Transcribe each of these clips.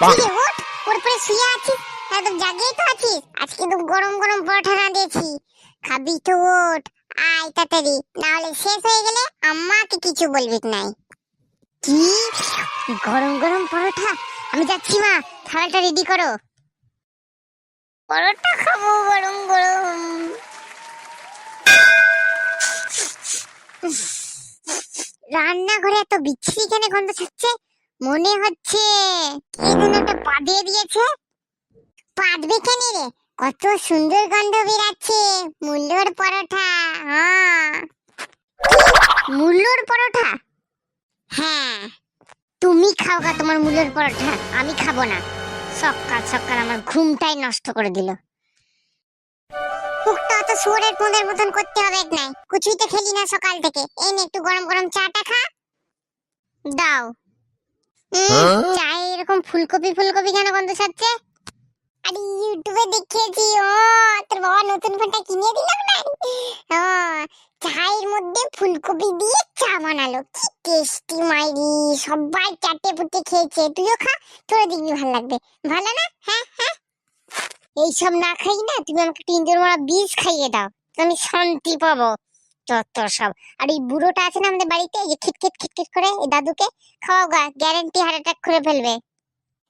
কি ওর পরে শুয়ে আছিস? একদম জাগিয়ে তো আছিস। আজকে তো গরম গরম পরোটা রাঁধেছি খাবি তো ওঠ আয় তাড়াতাড়ি। নাহলে শেষ হয়ে গেলে আম্মাকে কিছু বলবি নাই। কি? গরম গরম পরোটা? আমি যাচ্ছি মা। থালাটা রেডি করো। পরোটা খাব গরম গরম। রান্নাঘরে এত বিচ্ছিরি কেন গন্ধ ছাড়ছে মনে হচ্ছে কে যেন একটা পা দিয়ে দিয়েছে। পাদবে কেন রে, কত সুন্দর গন্ধ বেরাচ্ছে। মূল্যর পরোটা হ্যাঁ মূল্যর পরোটা হ্যাঁ। তুমি খাও গা তোমার মূল্যর পরোটা আমি খাব না। সকাল সকাল আমার ঘুমটাই নষ্ট করে দিল। মুখটা অত শুয়োরের পোঁদের মতন করতে হবে নাই। কিছুই তো খেলি না সকাল থেকে। এই একটু গরম গরম চাটা খা। দাও। হ্যাঁ? এরকম ফুলকপি ফুলকপি কেন গন্ধ ছাড়ছে? আরে ইউটিউবে দেখেছি, ও, তোর বাবা নতুন ফোনটা কিনে না? ও, চায়ের মধ্যে ফুলকপি দিয়ে চা বানালো। কি টেস্টি মাইরি, সবাই চাটে পুটে খেয়েছে। তুইও খা তোর দেখবি ভালো লাগবে। ভালো না? হ্যাঁ হ্যাঁ? এইসব না খাই না, তুমি আমাকে ইন্দুর মারা বীজ খাইয়ে দাও। আমি শান্তি পাবো। যত সব। আর এই বুড়োটা আছে না আমাদের বাড়িতে, এই যে খিটখিট খিটখিট করে এই দাদুকে খাওয়াও গা গ্যারেন্টি হার্ট অ্যাটাক করে ফেলবে।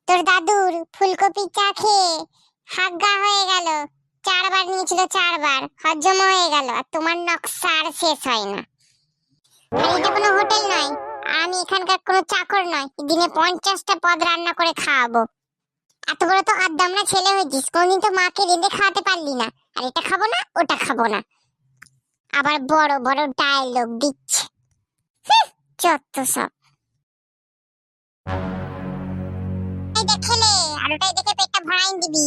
তোর দাদুর ফুলকপি চা খেয়ে হাগা হয়ে গেল। চারবার নিয়েছিল চারবার হজম হয়ে গেল, আর তোমার নকশা আর শেষ হয় না। আর এটা কোনো হোটেল নয় আমি এখানকার কোনো চাকর নয় দিনে পঞ্চাশটা পদ রান্না করে খাওয়াবো। এত বড় তো আদ্দামরা ছেলে হয়েছিস, কোনদিন তো মাকে রেঁধে খাওয়াতে পারলি না। আর এটা খাব না, ওটা খাব না। আবার বড় বড় ডায়লগ দিচ্ছে। যত সব। খেলে আর দেখে পেটটা ভরাই দিবি।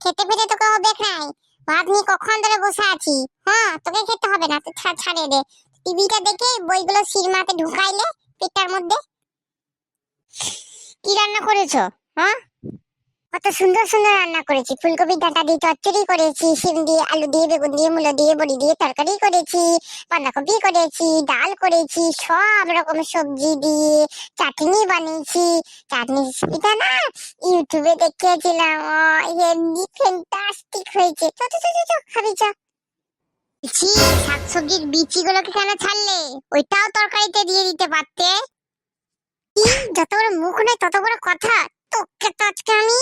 খেতে পেতে তোকে হবে নাই। ভাত কখন ধরে বসে আছি? হ্যাঁ তোকে খেতে হবে না, তুই ছাড় দে। টিভিটা দেখে বইগুলো সিনেমাতে ঢুকাইলে পেটটার মধ্যে। কি রান্না করেছ হ্যাঁ? কত সুন্দর সুন্দর রান্না করেছি। ফুলকপি ডাঁটা দিয়ে চচ্চড়ি করেছি, শিম দিয়ে আলু দিয়ে, বেগুন দিয়ে, মূলো দিয়ে, বড়ি দিয়ে তরকারি করেছি, বাঁধাকপি করেছি, ডাল করেছি, সব রকম সবজি দিয়ে চাটনি বানিয়েছি। চাটনি রেসিপিটা না ইউটিউবে দেখিয়েছিলাম। হেভি ফ্যান্টাস্টিক হয়েছে। চ চ চ খাবি, চ। ছি, শাকসবজির বিচিগুলোকে কেন ছাড়লে? ওইটাও তরকারিতে দিয়ে দিতে পারতে। যত বড় মুখ নয়, তত বড় কথা। তোকে তো আজকে আমি